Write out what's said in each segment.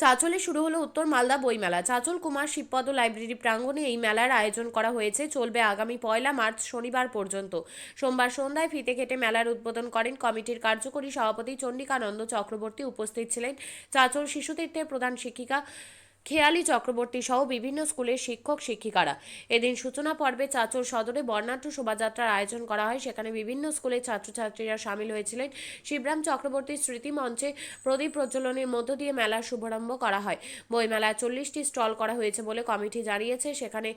চাঁচলে শুরু হলো উত্তর মালদা বইমেলা। চাঁচল কুমার শিবপদ লাইব্রেরি প্রাঙ্গণে এই মেলার আয়োজন করা হয়েছে। চলবে আগামী পয়লা মার্চ শনিবার পর্যন্ত। সোমবার সন্ধ্যায় ফিতে কেটে মেলার উদ্বোধন করেন কমিটির কার্যকরী সভাপতি চণ্ডিকানন্দ চক্রবর্তী। উপস্থিত ছিলেন চাঁচল শিশুতীর্থের প্রধান শিক্ষিকা খেয়ালি চক্রবর্তী সহ বিভিন্ন স্কুলের শিক্ষক, শিক্ষিকারা। এদিন সূচনা পর্বে চাচর সদরে বর্ণাঢ্য শোভাযাত্রার আয়োজন করা হয়। সেখানে বিভিন্ন স্কুলের ছাত্রছাত্রীরা সামিল হয়েছিলেন। শিবরাম চক্রবর্তীর স্মৃতি মঞ্চে প্রদীপ প্রজ্বলনের মধ্য দিয়ে মেলার শুভারম্ভ করা হয়। বইমেলায় চল্লিশটি স্টল করা হয়েছে বলে কমিটি জানিয়েছে। সেখানে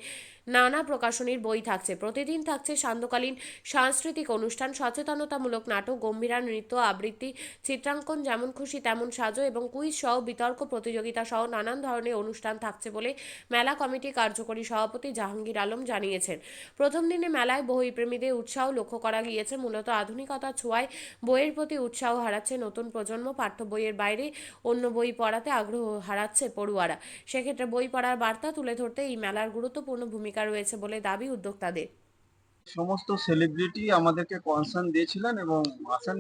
নানা প্রকাশনীর বই থাকছে। প্রতিদিন থাকছে সান্ধ্যকালীন সাংস্কৃতিক অনুষ্ঠান, সচেতনতামূলক নাটক, গম্ভীরা নৃত্য আবৃত্তি, চিত্রাঙ্কন যেমন খুশি তেমন সাজো এবং কুইজ সহ বিতর্ক প্রতিযোগিতা সহ নানান ধরনের অনুষ্ঠান থাকছে বলে মেলা কমিটি কার্যকরী সভাপতি জাহাঙ্গীর আলম জানিয়েছেন। প্রথম দিনে মেলায় বইপ্রেমীদের উৎসাহ লক্ষ্য করা গিয়েছে। মূলত আধুনিকতা ছোঁয়ায় বইয়ের প্রতি উৎসাহ হারাচ্ছে নতুন প্রজন্ম, পাঠ্য বইয়ের বাইরে অন্য বই পড়াতে আগ্রহ হারাচ্ছে পড়ুয়ারা। সেক্ষেত্রে বই পড়ার বার্তা তুলে ধরতে এই মেলার গুরুত্বপূর্ণ ভূমিকা রয়েছে বলে দাবি উদ্যোক্তাদের। সমস্ত সেলিব্রিটি আমাদেরকে কনসার্ন দিয়েছিলেন এবং আসেন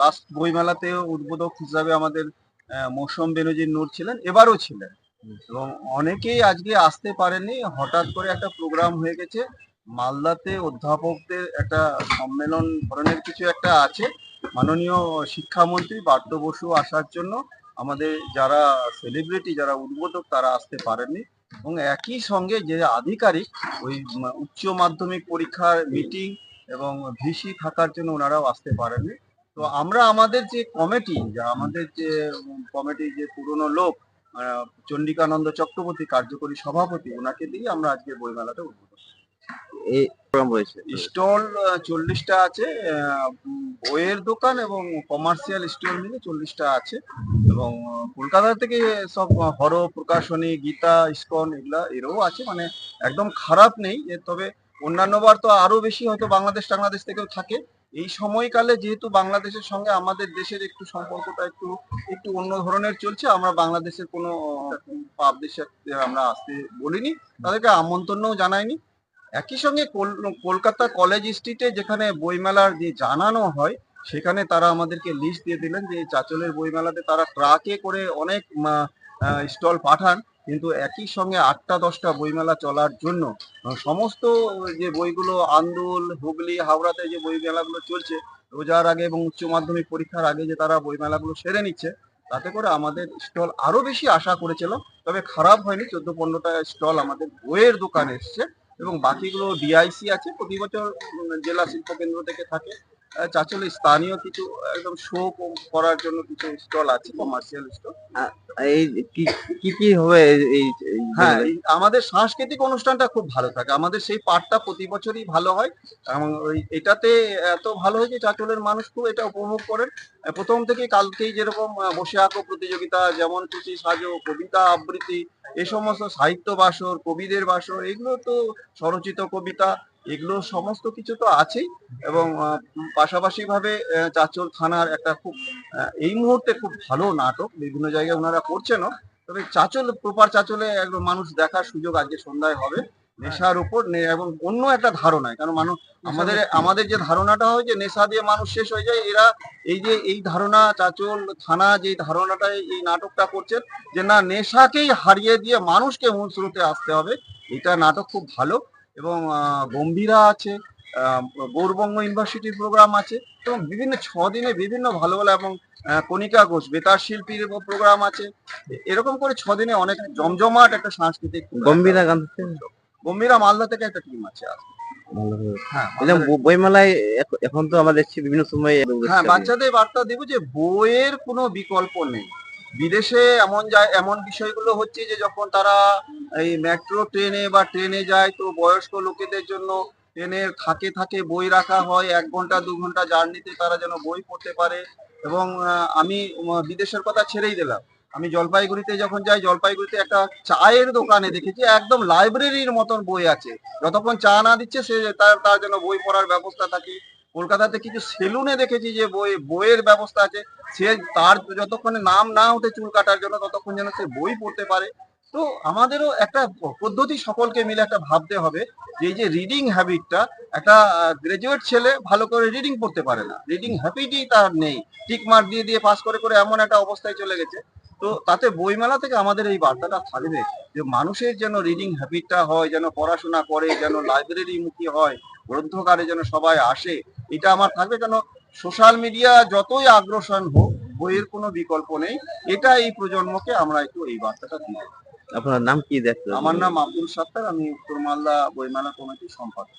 লাস্ট বইমেলাতেও উদ্বোধক হিসাবে আমাদের মৌসুম বেনজির নূর ছিলেন, এবারও ছিলেন। এবং অনেকেই আজকে আসতে পারেনি হঠাৎ করে একটা প্রোগ্রাম হয়ে গেছে, মালদাতে অধ্যাপকদের একটা সম্মেলন ধরনের কিছু একটা আছে, মাননীয় শিক্ষামন্ত্রী পার্থ বসু আসার জন্য আমাদের যারা সেলিব্রিটি যারা উদ্বোধক, তারা আসতে পারেননি। এবং একই সঙ্গে যে আধিকারিক ওই উচ্চ মাধ্যমিক পরীক্ষার মিটিং এবং ভিসি থাকার জন্য ওনারাও আসতে পারেননি। তো আমরা আমাদের যে কমিটি যা আমাদের যে কমিটি যে পুরনো লোক চন্ডিকানন্দ চক্রবর্তী কার্যকরী সভাপতি ওনাকে দিয়ে আমরা আজকে বইমেলাটা উদ্বোধন এই প্রোগ্রাম রয়েছে স্টল চল্লিশটা আছে বইয়ের দোকান এবং কমার্শিয়াল স্টল মিলে চল্লিশটা আছে এবং কলকাতা থেকে সব হর প্রকাশনী গীতা ইস্কন এগুলা এরও আছে মানে একদম খারাপ নেই তবে অন্যান্য বার তো আরও বেশি হয়তো বাংলাদেশ টাংলাদেশ থেকেও থাকে। এই সময়কালে যেহেতু বাংলাদেশের সঙ্গে আমাদের দেশের একটু সম্পর্কটা একটু একটু অন্য ধরনের চলছে আমরা বাংলাদেশের কোনো পাব দেশে আমরা আসতে বলিনি তাদেরকে আমন্ত্রণও জানাইনি। একই সঙ্গে কোল- কলকাতা কলেজ স্ট্রিটে যেখানে বইমেলার যে জানানো হয়, সেখানে তারা আমাদেরকে লিস্ট দিয়ে দিলেন যে চাচলের বইমেলাতে তারা ট্রাকে করে অনেক স্টল পাঠান। কিন্তু একই সঙ্গে আটটা দশটা বইমেলা চলার জন্য সমস্ত যে বইগুলো আন্দোল, হুগলি, হাওড়াতে যে বই মেলাগুলো চলছে, রোজার আগে এবং উচ্চ মাধ্যমিক পরীক্ষার আগে যে তারা বই মেলাগুলো সেরে নিচ্ছে, তাতে করে আমাদের স্টল আরও বেশি আশা করেছিল। তবে খারাপ হয়নি, চোদ্দ পনেরোটা স্টল আমাদের বইয়ের দোকানে এসছে। এবং বাকিগুলো ডিআইসি আছে, প্রতি বছর জেলা শিল্প কেন্দ্র থেকে থাকে। চাচলে স্থানীয় কিছু, একদম শো করার জন্য কিছু স্টল আছে কমার্শিয়াল স্টল এই কি কি হবে এই হ্যাঁ এই আমাদের সাংস্কৃতিক অনুষ্ঠানটা খুব ভালো থাকে। আমাদের সেই পাঠটা প্রতি বছরই ভালো হয়। এবং ওই এটাতে এত ভালো হয় যে চাচলের মানুষ খুব এটা উপভোগ করেন। প্রথম থেকে কালকেই যেরকম বসে আঁকো প্রতিযোগিতা যেমন খুশি সাজো কবিতা আবৃত্তি এ সমস্ত সাহিত্য বাসর কবিদের বাসর এগুলো তো স্বরচিত কবিতা এগুলো সমস্ত কিছু তো আছেই। এবং পাশাপাশি ভাবে চাচল থানার একটা খুব এই মুহূর্তে খুব ভালো নাটক। বিভিন্ন জায়গায় ওনারা করছেনও। তবে চাচল প্রপার চাচলে একদম মানুষ দেখার সুযোগ আজকে সন্ধ্যায় হবে। নেশার উপর এবং অন্য একটা ধারণায় কারণ মানুষ আমাদের আমাদের যে ধারণাটা হয় যে নেশা দিয়ে মানুষ শেষ হয়ে যায় এরা এই যে এই ধারণা চাচল থানা যে ধারণাটা এই নাটকটা করছেন যে না নেশাকেই হারিয়ে দিয়ে মানুষকে মূল স্রোতে আসতে হবে এটা নাটক খুব ভালো এবং গম্ভীরা আছে। গৌরবঙ্গ ইউনিভার্সিটির প্রোগ্রাম আছে এবং বিভিন্ন ছ দিনে বিভিন্ন ভালো ভালো এবং কণিকা ঘোষ বেতার শিল্পীর প্রোগ্রাম আছে। এরকম করে ছ দিনে অনেক জমজমাট একটা সাংস্কৃতিক গম্ভীরা গান? গম্ভীরা মালদা থেকে একটা টিম আছে। হ্যাঁ বইমেলায় এখন তো আমরা দেখছি বিভিন্ন সময় হ্যাঁ বাচ্চাদের বার্তা দেব যে বইয়ের কোনো বিকল্প নেই। বিদেশে এমন যায় এমন বিষয়গুলো হচ্ছে যে যখন তারা এই মেট্রো ট্রেনে বা ট্রেনে যায় তো বয়স্ক লোকেদের জন্য ট্রেনের থাকে থাকে বই রাখা হয়, এক ঘণ্টা, দু ঘণ্টা জার্নিতে তারা যেন বই পড়তে পারে এবং আমি বিদেশের কথা ছেড়েই দিলাম। আমি জলপাইগুড়িতে যখন যাই, জলপাইগুড়িতে একটা চায়ের দোকানে দেখেছি, একদম লাইব্রেরির মতন বই আছে। যতক্ষণ চা না দিচ্ছে, সে তার তার জন্য বই পড়ার ব্যবস্থা থাকে। কলকাতাতে কিছু সেলুনে দেখেছি যে বই, বইয়ের ব্যবস্থা আছে। সে তার যতক্ষণে নাম না ওঠে চুল কাটার জন্য, ততক্ষণ যেন সে বই পড়তে পারে। তো আমাদেরও একটা পদ্ধতি সকলকে মিলে একটা ভাবতে হবে যে এই যে রিডিং হ্যাবিটটা একটা গ্রাজুয়েট ছেলে ভালো করে রিডিং পড়তে পারে না। রিডিং হ্যাবিটই তার নেই। টিক মার্ক দিয়ে দিয়ে পাস করে করে এমন একটা অবস্থায় চলে গেছে। তো তাতে বইমেলা থেকে আমাদের এই বার্তাটা থাকবে যে মানুষের যেন রিডিং হ্যাবিটটা হয়, যেন পড়াশোনা করে, যেন লাইব্রেরি মুখী হয়, গ্রন্থকারে যেন সবাই আসে, এটা আমার থাকবে কেন সোশ্যাল মিডিয়া যতই আগ্রসন হোক, বইয়ের কোনো বিকল্প নেই। এটা এই প্রজন্মকে আমরা একটু এই বার্তাটা দিব। আপনার নাম কি দেখতে? আমার নাম আব্দুল সাত্তার আমি উত্তর মালদা বইমেলা কমিটির সম্পাদক।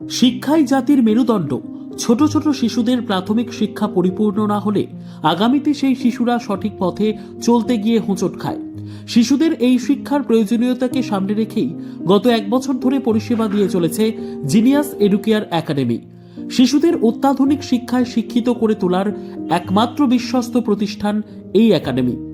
শিক্ষাই জাতির মেরুদণ্ড। ছোট ছোট শিশুদের প্রাথমিক শিক্ষা পরিপূর্ণ না হলে আগামীতে সেই শিশুরা সঠিক পথে চলতে গিয়ে হোঁচট খায়। শিশুদের এই শিক্ষার প্রয়োজনীয়তাকে সামনে রেখেই গত এক বছর ধরে পরিষেবা দিয়ে চলেছে জিনিয়াস এডুকেয়ার একাডেমি। শিশুদের অত্যাধুনিক শিক্ষায় শিক্ষিত করে তোলার একমাত্র বিশ্বস্ত প্রতিষ্ঠান এই একাডেমি।